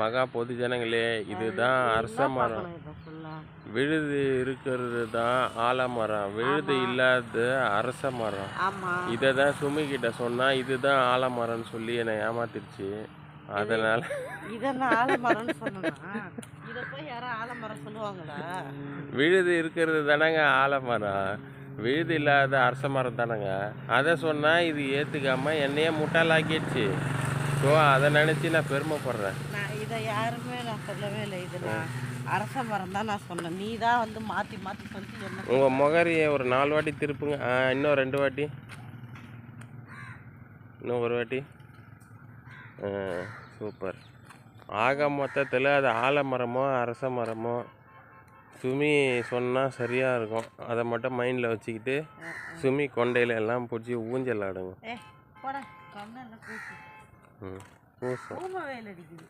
மகா பொது ஜனங்களே இதுதான் அரச மரம். விழுது இருக்கிறது தான் ஆலமரம் விழுது இல்லாதது அரச மரம். இதை தான் சுமி கிட்ட சொன்னா இதுதான் ஆலமரம்னு சொல்லி என்னை ஏமாத்திருச்சு. அதனால விழுது இருக்கிறது தானேங்க ஆலமரம் விழுது இல்லாத அரச மரம் தானேங்க. அதை சொன்னா இது ஏத்துக்காம என்னையே முட்டாளாக்கிடுச்சு. ஸோ அதை நினைச்சு நான் பெருமைப்படுறேன். நான் இதை யாருமே நான் சொல்லவே இல்லை. இது நான் அரச மரம் தான் நான் சொன்னேன். நீ தான் வந்து மாற்றி மாற்றி சொல்லி என்ன உங்க முகரியை ஒரு நாலு வாட்டி திருப்புங்க. ஆ, இன்னும் ரெண்டு வாட்டி. இன்னும் ஒரு வாட்டி. சூப்பர். ஆக மொத்தத்தில் அது ஆலமரமோ அரச மரமோ சுமி சொன்னால் சரியாக இருக்கும். அதை மட்டும் மைண்டில் வச்சுக்கிட்டு சுமி கொண்டையில எல்லாம் பிடிச்சி ஊஞ்சல் ஆடுங்க. ഓഫ് വേലടിക്കുന്നു